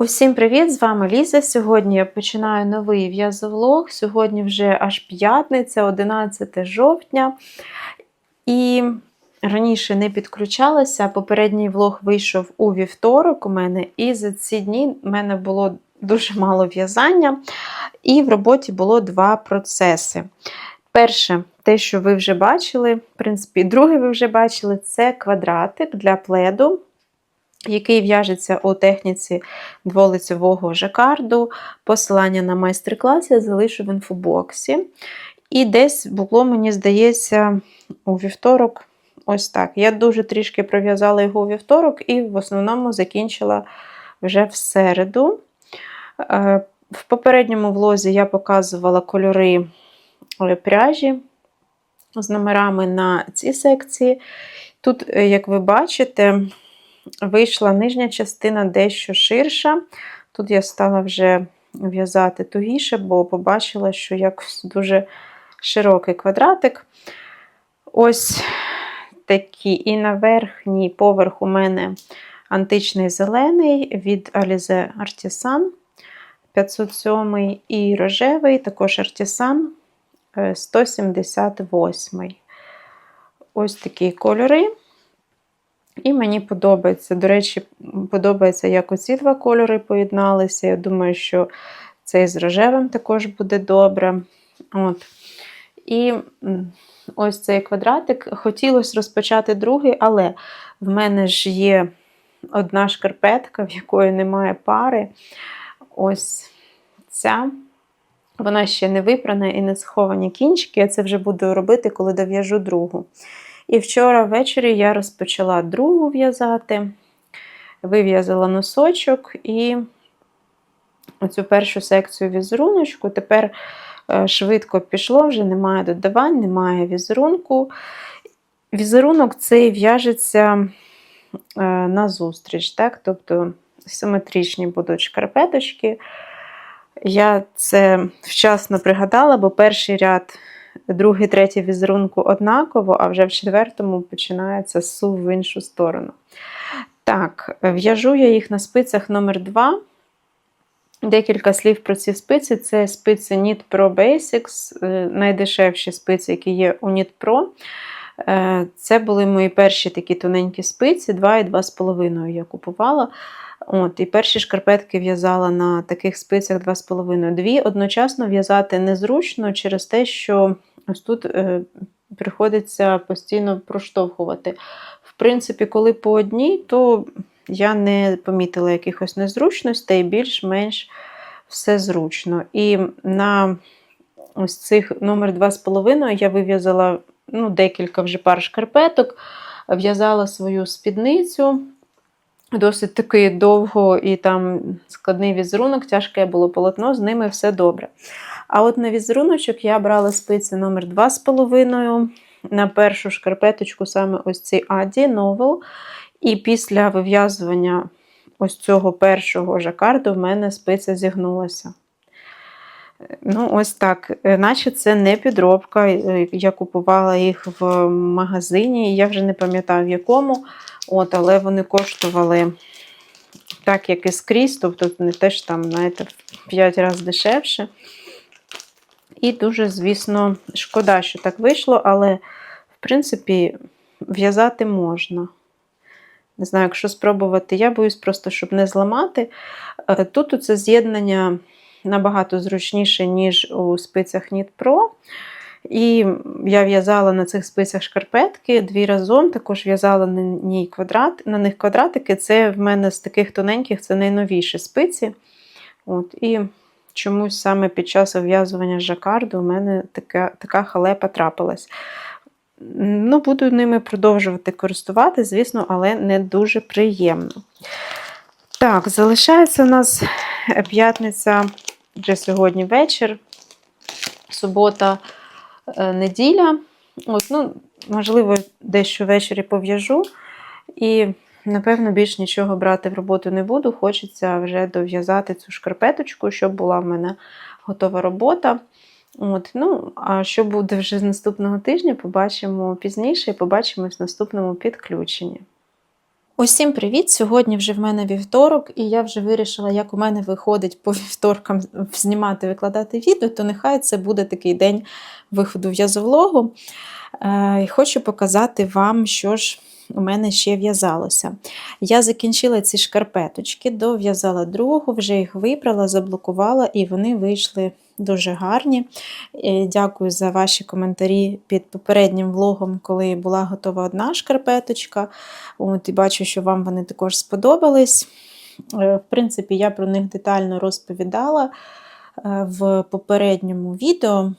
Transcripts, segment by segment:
Усім привіт! З вами Ліза. Сьогодні я починаю новий в'язовлог. Сьогодні вже аж п'ятниця, 11 жовтня. І раніше не підключалася. Попередній влог вийшов у вівторок у мене, і за ці дні в мене було дуже мало в'язання, і в роботі було два процеси. Перше, те, що ви вже бачили, в принципі, друге, ви вже бачили, це квадратик для пледу який в'яжеться у техніці дволицевого жакарду. Посилання на майстер-клас я залишу в інфобоксі. І десь було, мені здається, у вівторок. Ось так. Я дуже трішки пров'язала його у вівторок і в основному закінчила вже в середу. Е, в попередньому влозі я показувала кольори е, пряжі з номерами на ці секції. Тут, е, як ви бачите, вийшла нижня частина дещо ширша. Тут я стала вже в'язати тугіше, бо побачила, що якось дуже широкий квадратик. Ось такі. І на верхній поверх у мене античний зелений від Alize Artisan 507 і рожевий, також Artisan 178. Ось такі кольори. І мені подобається. До речі, подобається, як оці два кольори поєдналися. Я думаю, що цей з рожевим також буде добре. От. І ось цей квадратик. Хотілося розпочати другий, але в мене ж є одна шкарпетка, в якої немає пари. Ось ця. Вона ще не випрана і не сховані кінчики. Я це вже буду робити, коли дов'яжу другу. І вчора ввечері я розпочала другу в'язати, вив'язала носочок і оцю першу секцію візеруночку. Тепер е, швидко пішло, вже немає додавань, немає візерунку. Візерунок цей в'яжеться е, на зустріч, так? тобто симетричні будуть шкарпеточки. Я це вчасно пригадала, бо перший ряд другий, третій візерунку однаково, а вже в четвертому починається сув в іншу сторону. Так, в'яжу я їх на спицях номер 2 Декілька слів про ці спиці. Це спиці Knit Pro Basics, е, найдешевші спиці, які є у Knit Pro. Е, це були мої перші такі тоненькі спиці, 2 і 2,5 я купувала. От, І перші шкарпетки в'язала на таких спицях 2,5. Дві одночасно в'язати незручно через те, що ось тут е, приходиться постійно проштовхувати. В принципі, коли по одній, то я не помітила якихось незручностей, більш-менш все зручно. І на ось цих номер 2,5 я вив'язала ну, декілька вже пар шкарпеток, в'язала свою спідницю. Досить таки довго і там складний візерунок, тяжке було полотно, з ними все добре. А от на візеруночок я брала спиці номер 2,5 на першу шкарпеточку, саме ось цей Аді Novel. І після вив'язування ось цього першого жакарду в мене спиця зігнулася. Ну, ось так. Наче це не підробка. Я купувала їх в магазині, я вже не пам'ятаю в якому. От, Але вони коштували так, як і скрізь, тобто вони теж там, знаєте, в 5 разів дешевше. І дуже, звісно, шкода, що так вийшло, але, в принципі, в'язати можна. Не знаю, якщо спробувати, я боюсь просто, щоб не зламати. Е, тут це з'єднання набагато зручніше, ніж у спицях Knit Pro. І я в'язала на цих спицях шкарпетки дві разом, також в'язала на ній квадрат, на них квадратики. Це в мене з таких тоненьких це найновіші спиці. От, І чомусь саме під час в'язування жакарду у мене така така халепа трапилась. Ну, Буду ними продовжувати користувати, звісно, але не дуже приємно. Так, залишається у нас п'ятниця вже сьогодні вечір, субота. Е, неділя. От, ну, Можливо, дещо ввечері пов'яжу. І, напевно, більш нічого брати в роботу не буду. Хочеться вже дов'язати цю шкарпеточку, щоб була в мене готова робота. От, ну, А що буде вже з наступного тижня, побачимо пізніше і побачимось в наступному підключенні. Усім привіт! Сьогодні вже в мене вівторок, і я вже вирішила, як у мене виходить по вівторкам знімати, викладати відео, то нехай це буде такий день виходу в'язовлогу. Е, і Хочу показати вам, що ж у мене ще в'язалося. Я закінчила ці шкарпеточки, дов'язала другу, вже їх вибрала, заблокувала, і вони вийшли дуже гарні. Е, Дякую за ваші коментарі під попереднім влогом, коли була готова одна шкарпеточка. От, І бачу, що вам вони також сподобались. Е, В принципі, я про них детально розповідала в попередньому відео.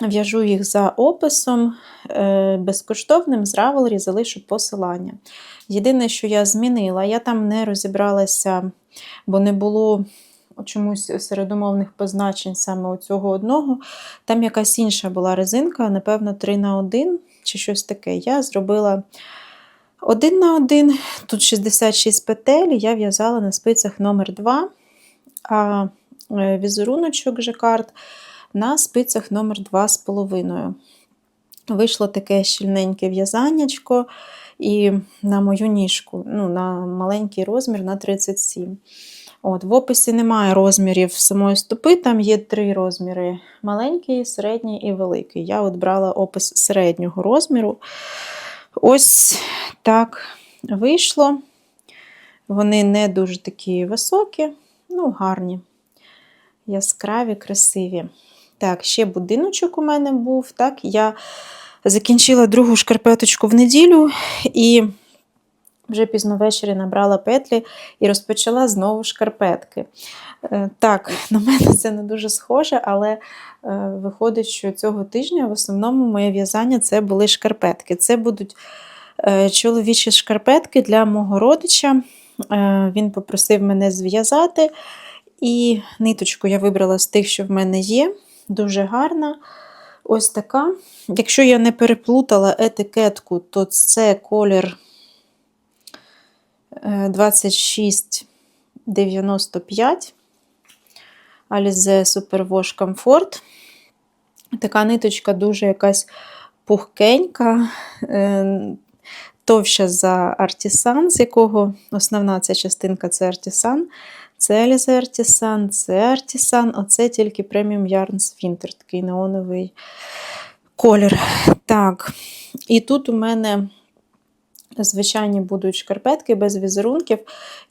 В'яжу їх за описом е, безкоштовним з Ravelry залишу посилання. Єдине, що я змінила, я там не розібралася, бо не було чомусь середумовних позначень саме у цього одного. Там якась інша була резинка, напевно, 3 на 1 чи щось таке. Я зробила один на один, тут 66 петель, я в'язала на спицях номер 2 а е, візеруночок жакард на спицях номер 2,5. Вийшло таке щільненьке в'язаннячко і на мою ніжку, ну, на маленький розмір на 37. От, В описі немає розмірів самої стопи, там є три розміри: маленький, середній і великий. Я от брала опис середнього розміру. Ось так вийшло. Вони не дуже такі високі, ну, гарні, яскраві, красиві. Так, ще будиночок у мене був. Так, Я закінчила другу шкарпеточку в неділю і вже пізно ввечері набрала петлі і розпочала знову шкарпетки. Е, Так, на мене це не дуже схоже, але е, виходить, що цього тижня в основному моє в'язання це були шкарпетки. Це будуть е, чоловічі шкарпетки для мого родича. Він попросив мене зв'язати. І ниточку я вибрала з тих, що в мене є. Дуже гарна. Ось така. Якщо я не переплутала етикетку, то це колір 2695 Alize Superwash Comfort. Така ниточка дуже якась пухкенька, е, товща за артісан, з якого основна ця частинка це артісан. Це Alize Artisan, це Artisan, оце тільки преміум Yarns Winter, такий неоновий колір. Так, і тут у мене звичайні будуть шкарпетки без візерунків.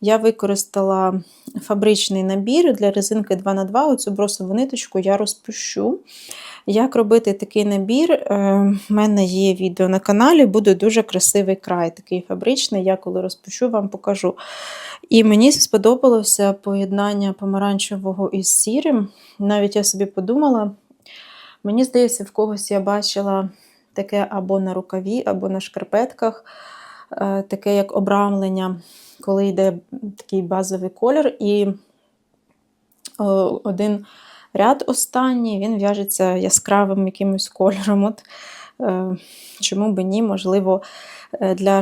Я використала фабричний набір для резинки 2х2, оцю бросову ниточку я розпущу. Як робити такий набір? У мене є відео на каналі, буде дуже красивий край, такий фабричний, я коли розпущу, вам покажу. І мені сподобалося поєднання помаранчевого із сірим. Навіть я собі подумала, мені здається, в когось я бачила таке або на рукаві, або на шкарпетках, е, таке як обрамлення, коли йде такий базовий колір, і один ряд останній він в'яжеться яскравим якимось кольором. От, е, Чому би ні, можливо, е, для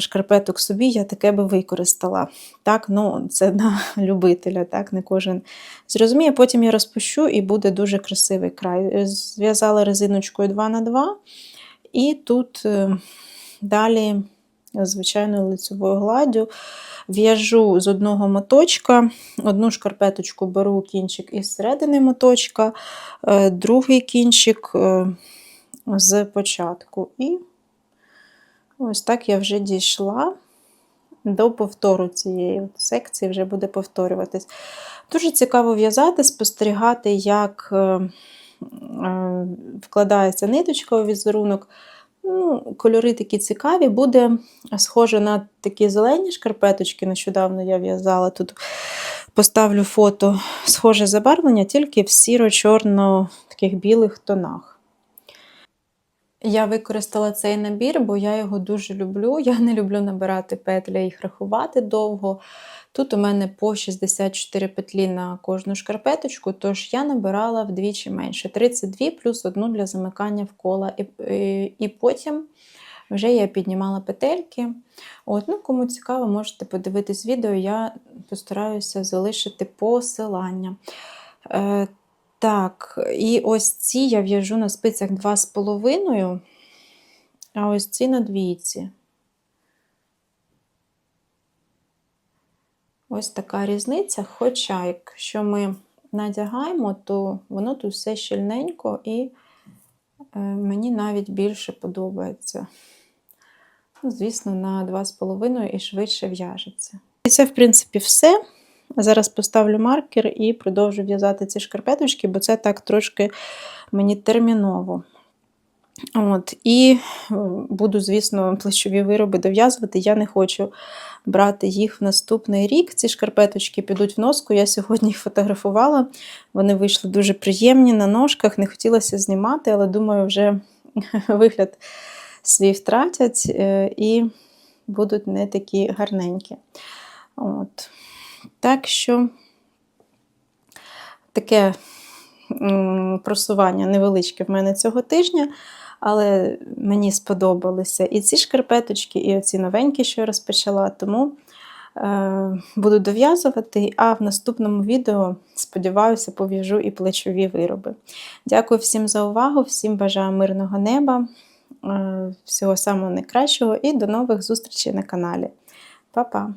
шкарпеток собі я таке би використала. Так, ну, Це на любителя, так, не кожен зрозуміє. Потім я розпущу і буде дуже красивий край. Зв'язала резиночкою 2х2, і тут е, далі, звичайною лицевою гладдю, в'яжу з одного моточка, одну шкарпеточку беру кінчик із середини моточка, другий кінчик з початку. І ось так я вже дійшла до повтору цієї секції, вже буде повторюватись. Дуже цікаво в'язати, спостерігати, як е, е, вкладається ниточка у візерунок. Ну, Кольори такі цікаві, буде схоже на такі зелені шкарпеточки. Нещодавно я в'язала тут. Поставлю фото схоже забарвлення, тільки в сіро-чорно таких білих тонах. Я використала цей набір, бо я його дуже люблю. Я не люблю набирати петлі, їх рахувати довго. Тут у мене по 64 петлі на кожну шкарпеточку, тож я набирала вдвічі менше 32 плюс одну для замикання в кола. І, і, і потім вже я піднімала петельки. От, ну, Кому цікаво, можете подивитись відео, я постараюся залишити посилання. Так, і ось ці я в'яжу на спицях 2,5, а ось ці на двійці. Ось така різниця. Хоча, якщо ми надягаємо, то воно тут все щільненько і е, мені навіть більше подобається. Ну, звісно, на 2,5 і швидше в'яжеться. І це, в принципі, все. Зараз поставлю маркер і продовжу в'язати ці шкарпеточки, бо це так трошки мені терміново. От, І е, буду, звісно, плечові вироби дов'язувати. Я не хочу брати їх в наступний рік. Ці шкарпеточки підуть в носку. Я сьогодні їх фотографувала. Вони вийшли дуже приємні на ножках. Не хотілося знімати, але думаю, вже вигляд свій втратять е, і будуть не такі гарненькі. От. Так що таке просування невеличке в мене цього тижня, але мені сподобалися і ці шкарпеточки, і оці новенькі, що я розпочала. Тому е, буду дов'язувати, а в наступному відео, сподіваюся, пов'яжу і плечові вироби. Дякую всім за увагу, всім бажаю мирного неба, е, всього самого найкращого і до нових зустрічей на каналі. Па-па!